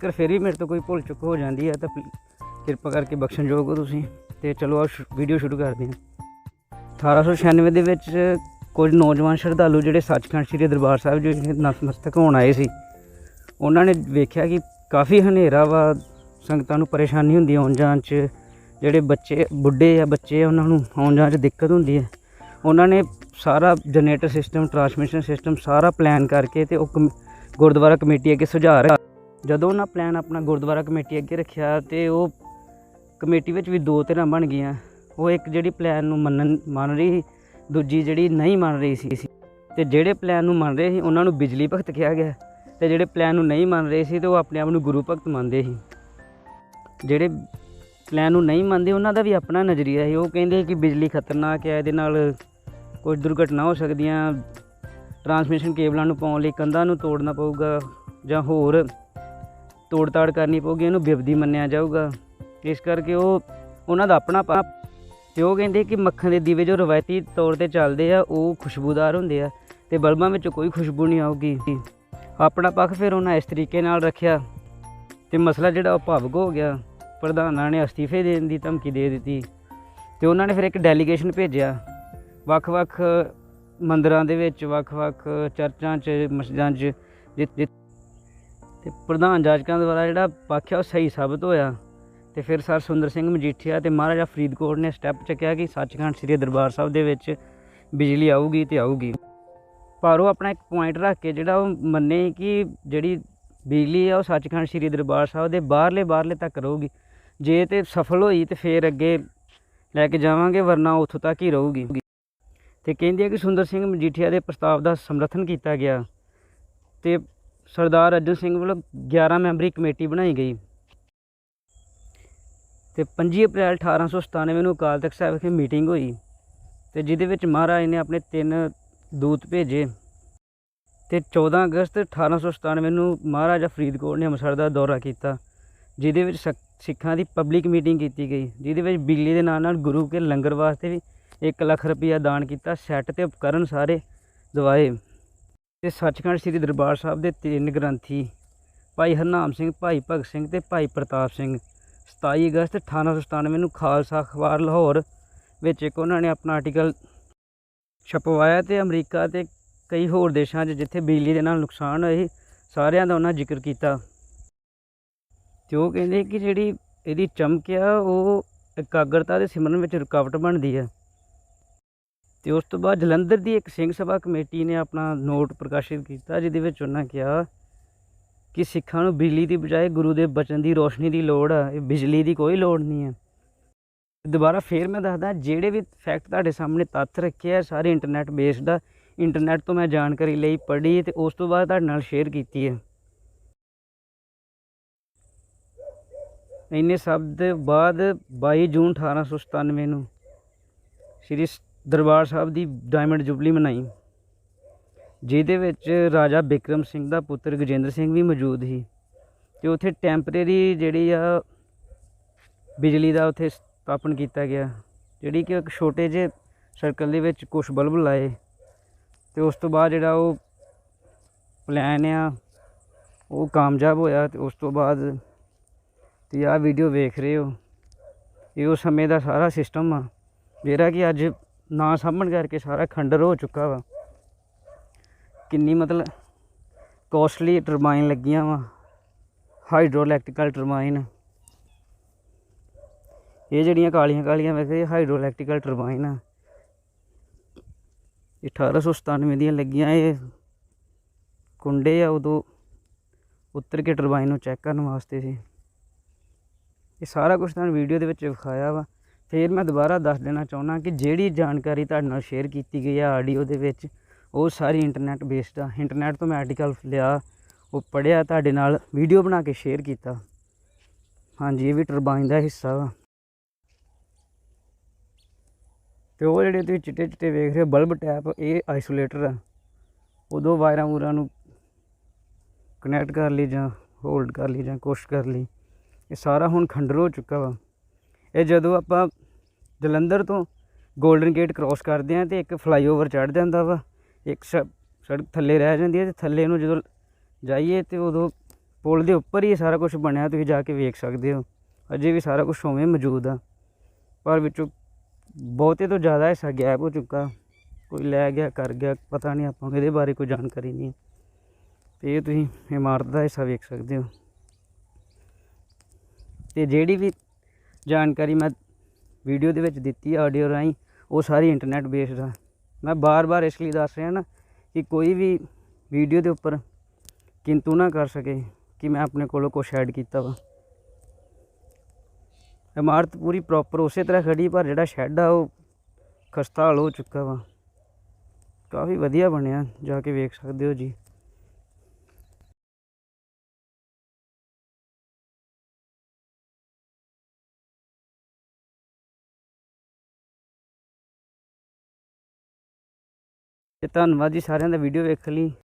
ਕਰ ਫਿਰ ਵੀ ਮੇਰੇ ਤੋਂ ਕੋਈ ਭੁੱਲ ਚੁੱਕ ਹੋ ਜਾਂਦੀ ਹੈ ਤਾਂ ਕਿਰਪਾ ਕਰਕੇ ਬਖਸ਼ਣਯੋਗ ਹੋ ਤੁਸੀਂ। ਤੇ ਚਲੋ ਆ ਵੀਡੀਓ ਸ਼ੁਰੂ ਕਰਦੇ ਹਾਂ। 1896 ਦੇ ਵਿੱਚ ਕੁਝ ਨੌਜਵਾਨ ਸ਼ਰਧਾਲੂ ਜਿਹੜੇ ਸੱਚਖੰਡ ਸ੍ਰੀ ਦਰਬਾਰ ਸਾਹਿਬ ਜੀ ਨਤਮਸਤਕ ਹੋਣ ਆਏ ਸੀ, ਉਹਨਾਂ ਨੇ ਵੇਖਿਆ ਕਿ ਕਾਫੀ ਹਨੇਰਾ ਵਾ, ਸੰਗਤਾਂ ਨੂੰ ਪਰੇਸ਼ਾਨੀ ਹੁੰਦੀ ਆਉਣ ਜਾਣ 'ਚ। ਜਿਹੜੇ ਬੱਚੇ, ਬੁੱਢੇ ਆ ਬੱਚੇ ਆ, ਉਹਨਾਂ ਨੂੰ ਆਉਣ ਜਾਣ 'ਚ ਦਿੱਕਤ ਹੁੰਦੀ ਹੈ ਉਹਨਾਂ ਨੇ ਸਾਰਾ ਜਨਰੇਟਰ ਸਿਸਟਮ, ਟਰਾਂਸਮਿਸ਼ਨ ਸਿਸਟਮ ਸਾਰਾ ਪਲਾਨ ਕਰਕੇ ਤੇ ਉਹ ਕਮ- ਗੁਰਦੁਆਰਾ ਕਮੇਟੀ ਅੱਗੇ ਸੁਝਾਅ ਰੱਖਿਆ ਜਦੋਂ ਉਹਨਾਂ ਪਲਾਨ ਆਪਣਾ ਗੁਰਦੁਆਰਾ ਕਮੇਟੀ ਅੱਗੇ ਰੱਖਿਆ ਤੇ ਉਹ ਕਮੇਟੀ ਵਿੱਚ ਵੀ ਦੋ ਧਿਰਾਂ ਬਣ ਗਈਆਂ। ਉਹ ਇੱਕ ਜਿਹੜੀ ਪਲਾਨ ਨੂੰ ਮੰਨਣ, ਮੰਨ ਰਹੀ ਸੀ, ਦੂਜੀ ਜਿਹੜੀ ਨਹੀਂ ਮੰਨ ਰਹੀ ਸੀ। ਤੇ ਜਿਹੜੇ ਪਲਾਨ ਨੂੰ ਮੰਨ ਰਹੇ ਸੀ, ਉਹਨਾਂ ਨੂੰ ਬਿਜਲੀ ਭਗਤ ਕਿਹਾ ਗਿਆ। ਤੇ ਜਿਹੜੇ ਪਲਾਨ ਨੂੰ ਨਹੀਂ ਮੰਨ ਰਹੇ ਸੀ, ਤੇ ਉਹ ਆਪਣੇ ਆਪ ਨੂੰ ਗੁਰੂ ਭਗਤ ਮੰਨਦੇ ਸੀ। ਜਿਹੜੇ ਪਲਾਨ ਨੂੰ ਨਹੀਂ ਮੰਨਦੇ, ਉਹਨਾਂ ਦਾ ਵੀ ਆਪਣਾ ਨਜ਼ਰੀਆ ਸੀ। ਉਹ ਕਹਿੰਦੇ ਕਿ ਬਿਜਲੀ ਖਤਰਨਾਕ ਹੈ, ਇਹਦੇ ਨਾਲ ਕੁਝ ਦੁਰਘਟਨਾ ਹੋ ਸਕਦੀਆਂ। ਟਰਾਂਸਮਿਸ਼ਨ ਕੇਬਲਾਂ ਨੂੰ ਪਾਉਣ ਲਈ ਕੰਧਾਂ ਨੂੰ ਤੋੜਨਾ ਪਊਗਾ ਜਾਂ ਹੋਰ ਤੋੜ-ਤਾੜ ਕਰਨੀ ਪਊਗੀ, ਇਹਨੂੰ ਬਿਬਦੀ ਮੰਨਿਆ ਜਾਊਗਾ। ਇਸ ਕਰਕੇ ਉਹ, ਉਹਨਾਂ ਦਾ ਆਪਣਾ ਪਾ ਤੇ ਉਹ ਕਹਿੰਦੇ ਕਿ ਮੱਖਣ ਦੇ ਦੀਵੇ ਜੋ ਰਵਾਇਤੀ ਤੌਰ ਤੇ ਚੱਲਦੇ ਆ, ਉਹ ਖੁਸ਼ਬੂਦਾਰ ਹੁੰਦੇ ਆ ਤੇ ਬਲਬਾਂ ਵਿੱਚ ਕੋਈ ਖੁਸ਼ਬੂ ਨਹੀਂ ਆਊਗੀ। ਆਪਣਾ ਪੱਖ ਫਿਰ ਉਹਨਾਂ ਇਸ ਤਰੀਕੇ ਨਾਲ ਰੱਖਿਆ ਤੇ ਮਸਲਾ ਜਿਹੜਾ ਉਹ ਭਾਵਕ ਹੋ ਗਿਆ। ਪ੍ਰਧਾਨਾਂ ਨੇ ਅਸਤੀਫੇ ਦੇਣ ਦੀ ਧਮਕੀ ਦੇ ਦਿੱਤੀ ਤੇ ਉਹਨਾਂ ਨੇ ਫਿਰ ਇੱਕ ਡੈਲੀਗੇਸ਼ਨ ਭੇਜਿਆ। ਵੱਖ-ਵੱਖ ਮੰਦਰਾਂ ਦੇ ਵਿੱਚ, ਵੱਖ-ਵੱਖ ਚਰਚਾਂ 'ਚ, ਮਸਜਿਦਾਂ 'ਚ ਜਿ- ਜਿ- ਤੇ ਪ੍ਰਧਾਨ ਜਾਜਕਾਂ ਦੁਆਰਾ ਜਿਹੜਾ ਪੱਖ ਆ ਉਹ ਸਹੀ ਸਾਬਤ ਹੋਇਆ। ਤੇ ਫਿਰ ਸਰ ਸੁੰਦਰ ਸਿੰਘ ਮਜੀਠੀਆ ਤੇ ਮਹਾਰਾਜਾ ਫਰੀਦਕੋਟ ਨੇ ਸਟੈਪ ਚੱਕਿਆ ਕਿ ਸੱਚਖੰਡ ਸ੍ਰੀ ਦਰਬਾਰ ਸਾਹਿਬ ਦੇ ਵਿੱਚ ਬਿਜਲੀ ਆਊਗੀ ਤੇ ਆਊਗੀ। ਪਰ ਉਹ ਆਪਣਾ ਇੱਕ ਪੁਆਇੰਟ ਰੱਖ ਕੇ ਜਿਹੜਾ ਉਹ ਮੰਨੇ ਕਿ ਜਿਹੜੀ ਬਿਜਲੀ ਆ ਉਹ ਸੱਚਖੰਡ ਸ੍ਰੀ ਦਰਬਾਰ ਸਾਹਿਬ ਦੇ ਬਾਹਰਲੇ ਬਾਹਰਲੇ ਤੱਕ ਰਹੂਗੀ। ਜੇ ਤੇ ਸਫਲ ਹੋਈ ਤੇ ਫਿਰ ਅੱਗੇ ਲੈ ਕੇ ਜਾਵਾਂਗੇ, ਵਰਨਾ ਉੱਥੋਂ ਤੱਕ ਹੀ ਰਹੂਗੀ। ਤੇ ਕਹਿੰਦੀ ਹੈ ਕਿ ਸੁੰਦਰ ਸਿੰਘ ਮਜੀਠੀਆ ਦੇ ਪ੍ਰਸਤਾਵ ਦਾ ਸਮਰਥਨ ਕੀਤਾ ਗਿਆ। ਤੇ ਸਰਦਾਰ ਅਰਜਨ ਸਿੰਘ ਵੱਲੋਂ 11 ਮੈਂਬਰੀ ਕਮੇਟੀ ਬਣਾਈ ਗਈ। ਤੇ 25 ਅਪ੍ਰੈਲ 1897 ਨੂੰ ਅਕਾਲ ਤਖਤ ਸਾਹਿਬ ਵਿਖੇ ਮੀਟਿੰਗ ਹੋਈ ਤੇ ਜਿਹਦੇ ਵਿੱਚ ਮਹਾਰਾਜ ਨੇ ਆਪਣੇ ਤਿੰਨ ਦੂਤ ਭੇਜੇ। ਤੇ 14 ਅਗਸਤ 1897 ਨੂੰ ਮਹਾਰਾਜਾ ਫਰੀਦਕੋਟ ਨੇ ਅੰਮ੍ਰਿਤਸਰ ਦਾ ਦੌਰਾ ਕੀਤਾ, ਜਿਹਦੇ ਵਿੱਚ ਸਖ- ਸਿੱਖਾਂ ਦੀ ਪਬਲਿਕ ਮੀਟਿੰਗ ਕੀਤੀ ਗਈ, ਜਿਹਦੇ ਵਿੱਚ ਬਿਜਲੀ ਦੇ ਨਾਲ ਨਾਲ ਗੁਰੂ ਕੇ ਲੰਗਰ ਵਾਸਤੇ ਵੀ 1 ਲੱਖ ਰੁਪਈਆ ਦਾਨ ਕੀਤਾ, ਸੈੱਟ ਤੇ ਉਪਕਰਨ ਸਾਰੇ ਦਵਾਏ। ਤੇ ਸੱਚਖੰਡ ਸ੍ਰੀ ਦਰਬਾਰ ਸਾਹਿਬ ਦੇ ਤਿੰਨ ਗ੍ਰੰਥੀ, ਭਾਈ ਹਰਨਾਮ ਸਿੰਘ, ਭਾਈ ਭਗਤ ਸਿੰਘ ਤੇ ਭਾਈ ਪ੍ਰਤਾਪ ਸਿੰਘ। 27 ਅਗਸਤ 1897 ਨੂੰ ਖਾਲਸਾ ਅਖਬਾਰ ਲਾਹੌਰ ਵਿੱਚ ਇੱਕ ਉਹਨਾਂ ਨੇ ਆਪਣਾ ਆਰਟੀਕਲ ਛਪਵਾਇਆ ਤੇ ਅਮਰੀਕਾ ਤੇ ਕਈ ਹੋਰ ਦੇਸ਼ਾਂ 'ਚ ਜਿੱਥੇ ਬਿਜਲੀ ਦੇ ਨਾਲ ਨੁਕਸਾਨ ਹੋਏ, ਸਾਰਿਆਂ ਦਾ ਉਹਨਾਂ ਜ਼ਿਕਰ ਕੀਤਾ। ਤੇ ਉਹ ਕਹਿੰਦੇ ਕਿ ਜਿਹੜੀ ਇਹਦੀ ਚਮਕ ਆ, ਉਹ ਇਕਾਗਰਤਾ ਦੇ ਸਿਮਰਨ ਵਿੱਚ ਰੁਕਾਵਟ ਬਣਦੀ ਹੈ ਤੇ ਉਸ ਤੋਂ ਬਾਅਦ ਜਲੰਧਰ ਦੀ ਇੱਕ ਸਿੰਘ ਸਭਾ ਕਮੇਟੀ ਨੇ ਆਪਣਾ ਨੋਟ ਪ੍ਰਕਾਸ਼ਿਤ ਕੀਤਾ, ਜਿਹਦੇ ਵਿੱਚ ਉਹਨਾਂ ਕਿਹਾ ਕਿ ਸਿੱਖਾਂ ਨੂੰ ਬਿਜਲੀ ਦੀ ਬਜਾਏ ਗੁਰੂ ਦੇ ਬਚਨ ਦੀ ਰੋਸ਼ਨੀ ਦੀ ਲੋੜ ਆ, ਇਹ ਬਿਜਲੀ ਦੀ ਕੋਈ ਲੋੜ ਨਹੀਂ ਹੈ ਦੁਬਾਰਾ ਫੇਰ ਮੈਂ ਦੱਸਦਾ, ਜਿਹੜੇ ਵੀ ਫੈਕਟ ਤੁਹਾਡੇ ਸਾਹਮਣੇ ਤੱਥ ਰੱਖੇ ਆ, ਸਾਰੇ ਇੰਟਰਨੈਟ ਬੇਸਡ ਆ ਇੰਟਰਨੈਟ ਤੋਂ ਮੈਂ ਜਾਣਕਾਰੀ ਲਈ ਪੜ੍ਹੀ ਤੇ ਉਸ ਤੋਂ ਬਾਅਦ ਤੁਹਾਡੇ ਨਾਲ ਸ਼ੇਅਰ ਕੀਤੀ ਹੈ ਇੰਨੇ ਸਭ ਦੇ ਬਾਅਦ 22 ਜੂਨ 1897 ਨੂੰ ਸ੍ਰੀ ਦਰਬਾਰ ਸਾਹਿਬ ਦੀ ਡਾਇਮੰਡ ਜੁਬਲੀ ਮਨਾਈ। ਜਿਹਦੇ ਵਿੱਚ ਰਾਜਾ ਬਿਕਰਮ ਸਿੰਘ ਦਾ ਪੁੱਤਰ ਗਜੇਂਦਰ ਸਿੰਘ ਵੀ ਮੌਜੂਦ ਸੀ। ਤੇ ਉੱਥੇ ਟੈਂਪਰੇਰੀ ਜਿਹੜੀ ਆ ਬਿਜਲੀ ਦਾ ਉੱਥੇ ਸਥਾਪਨ ਕੀਤਾ ਗਿਆ। ਜਿਹੜੀ ਕਿ ਇੱਕ ਛੋਟੇ ਜਿਹੇ ਸਰਕਲ ਦੇ ਵਿੱਚ ਕੁਝ ਬਲਬ ਲਾਏ। ਤੇ ਉਸ ਤੋਂ ਬਾਅਦ ਜਿਹੜਾ ਉਹ ਪਲਾਨ ਆ, ਉਹ ਕਾਮਯਾਬ ਹੋਇਆ ਤੇ ਉਸ ਤੋਂ ਬਾਅਦ ਤੇ ਆਹ ਵੀਡੀਓ ਵੇਖ ਰਹੇ ਹੋ। ਇਹ ਉਸ ਸਮੇਂ ਦਾ ਸਾਰਾ ਸਿਸਟਮ ਆ। ਜਿਹੜਾ ਕਿ ਅੱਜ ਨਾ ਸਾਂਭਣ ਕਰਕੇ ਸਾਰਾ ਖੰਡਰ ਹੋ ਚੁੱਕਾ ਵਾ। ਕਿੰਨੀ ਮਤਲਬ ਕੋਸਟਲੀ ਟਰਬਾਈਨ ਲੱਗੀਆਂ ਵਾ। ਹਾਈਡਰੋ ਇਲੈਕਟ੍ਰੀਕਲ ਟਰਬਾਈਨ ਇਹ ਜਿਹੜੀਆਂ ਕਾਲੀਆਂ ਕਾਲੀਆਂ ਵੇਖਦੇ ਹਾਈਡਰੋ ਇਲੈਕਟ੍ਰੀਕਲ ਟਰਬਾਈਨ ਆ। ਇਹ 1897 ਦੀਆਂ ਲੱਗੀਆਂ ਇਹ। ਕੁੰਡੇ ਆ, ਉਦੋਂ ਉੱਤਰ ਕੇ ਟਰਬਾਈਨ ਨੂੰ ਚੈੱਕ ਕਰਨ ਵਾਸਤੇ ਸੀ। ਇਹ ਸਾਰਾ ਕੁਝ ਤੁਹਾਨੂੰ ਵੀਡੀਓ ਦੇ ਵਿੱਚ ਵਿਖਾਇਆ ਵਾ। ਫਿਰ ਮੈਂ ਦੁਬਾਰਾ ਦੱਸ ਦੇਣਾ ਚਾਹੁੰਦਾ ਕਿ ਜਿਹੜੀ ਜਾਣਕਾਰੀ ਤੁਹਾਡੇ ਨਾਲ ਸ਼ੇਅਰ ਕੀਤੀ ਗਈ ਆ ਆਡੀਓ ਦੇ ਵਿੱਚ, ਉਹ ਸਾਰੀ ਇੰਟਰਨੈਟ ਬੇਸਡ ਆ। ਇੰਟਰਨੈਟ ਤੋਂ ਮੈਂ ਆਰਟੀਕਲ ਲਿਆ, ਉਹ ਪੜਿਆ ਤੁਹਾਡੇ ਨਾਲ ਵੀਡੀਓ ਬਣਾ ਕੇ ਸ਼ੇਅਰ ਕੀਤਾ। ਹਾਂਜੀ, ਇਹ ਵੀ ਟਰਬਾਈਨ ਦਾ ਹਿੱਸਾ ਵਾ। ਤੇ ਉਹ ਜਿਹੜੇ ਤੁਸੀਂ ਚਿੱਟੇ ਚਿੱਟੇ ਵੇਖ ਰਹੇ ਹੋ ਬਲਬ ਟੈਪ ਇਹ ਆਈਸੋਲੇਟਰ ਆ। ਉਦੋਂ ਵਾਇਰਾਂ ਵੂਰਾਂ ਨੂੰ ਕਨੈਕਟ ਕਰ ਲਈ ਜਾਂ ਹੋਲਡ ਕਰ ਲਈ ਜਾਂ ਕੁਛ ਕਰ ਲਈ। ਇਹ ਸਾਰਾ ਹੁਣ ਖੰਡਰ ਹੋ ਚੁੱਕਾ ਵਾ। ਇਹ ਜਦੋਂ ਆਪਾਂ ਜਲੰਧਰ ਤੋਂ 골ਡਨ ਗੇਟ ਕ੍ਰਾਸ ਕਰਦੇ ਆ ਤੇ ਇੱਕ ਫਲਾਈਓਵਰ ਚੜ੍ਹ ਜਾਂਦਾ ਵਾ। ਇੱਕ ਸ- ਸੜਕ ਥੱਲੇ ਰਹਿ ਜਾਂਦੀ ਹੈ ਤੇ ਥੱਲੇ ਨੂੰ ਜਦੋਂ ਜਾਈਏ ਤੇ ਉਦੋਂ ਪੁਲ ਦੇ ਉੱਪਰ ਹੀ ਸਾਰਾ ਕੁਝ ਬਣਿਆ, ਤੁਸੀਂ ਜਾ ਕੇ ਵੇਖ ਸਕਦੇ ਹੋ। ਅਜੇ ਵੀ ਸਾਰਾ ਕੁਝ ਉਵੇਂ ਮੌਜੂਦ ਆ। ਪਰ ਵਿੱਚੋਂ ਬਹੁਤੇ ਤੋਂ ਜ਼ਿਆਦਾ ਹਿੱਸਾ ਗਾਇਬ ਹੋ ਚੁੱਕਾ। ਕੋਈ ਲੈ ਗਿਆ, ਕਰ ਗਿਆ, ਪਤਾ ਨਹੀਂ ਆਪਾਂ ਨੂੰ ਇਹਦੇ ਬਾਰੇ ਕੋਈ ਜਾਣਕਾਰੀ ਨਹੀਂ ਹੈ। ਤੇ ਇਹ ਤੁਸੀਂ ਇਮਾਰਤ ਦਾ ਹਿੱਸਾ ਵੇਖ ਸਕਦੇ ਹੋ। ਤੇ ਜਿਹੜੀ ਵੀ ਜਾਣਕਾਰੀ ਮੈਂ ਵੀਡੀਓ ਦੇ ਵਿੱਚ ਦਿੱਤੀ ਆਡੀਓ ਰਾਹੀਂ, ਉਹ ਸਾਰੀ ਇੰਟਰਨੈਟ ਬੇਸਡ ਆ। ਮੈਂ ਬਾਰ-ਬਾਰ ਇਸ ਲਈ ਦੱਸ ਰਿਹਾ ਨਾ ਕਿ ਕੋਈ ਵੀ ਵੀਡੀਓ ਦੇ ਉੱਪਰ ਕਿੰਤੂ ਨਾ ਕਰ ਸਕੇ ਕਿ ਮੈਂ ਆਪਣੇ ਕੋਲੋਂ ਕੁਛ ਐਡ ਕੀਤਾ ਵਾ। ਇਮਾਰਤ ਪੂਰੀ ਪ੍ਰੋਪਰ ਉਸੇ ਤਰ੍ਹਾਂ ਖੜੀ, ਪਰ ਜਿਹੜਾ ਸ਼ੈੱਡ ਆ, ਉਹ ਖਸਤਾ ਹੋ ਚੁੱਕਾ ਵਾ। ਕਾਫੀ ਵਧੀਆ ਬਣਿਆ, ਜਾ ਕੇ ਵੇਖ ਸਕਦੇ ਹੋ ਜੀ। ਅਤੇ ਧੰਨਵਾਦ ਜੀ ਸਾਰਿਆਂ ਦਾ ਵੀਡੀਓ ਵੇਖਣ ਲਈ।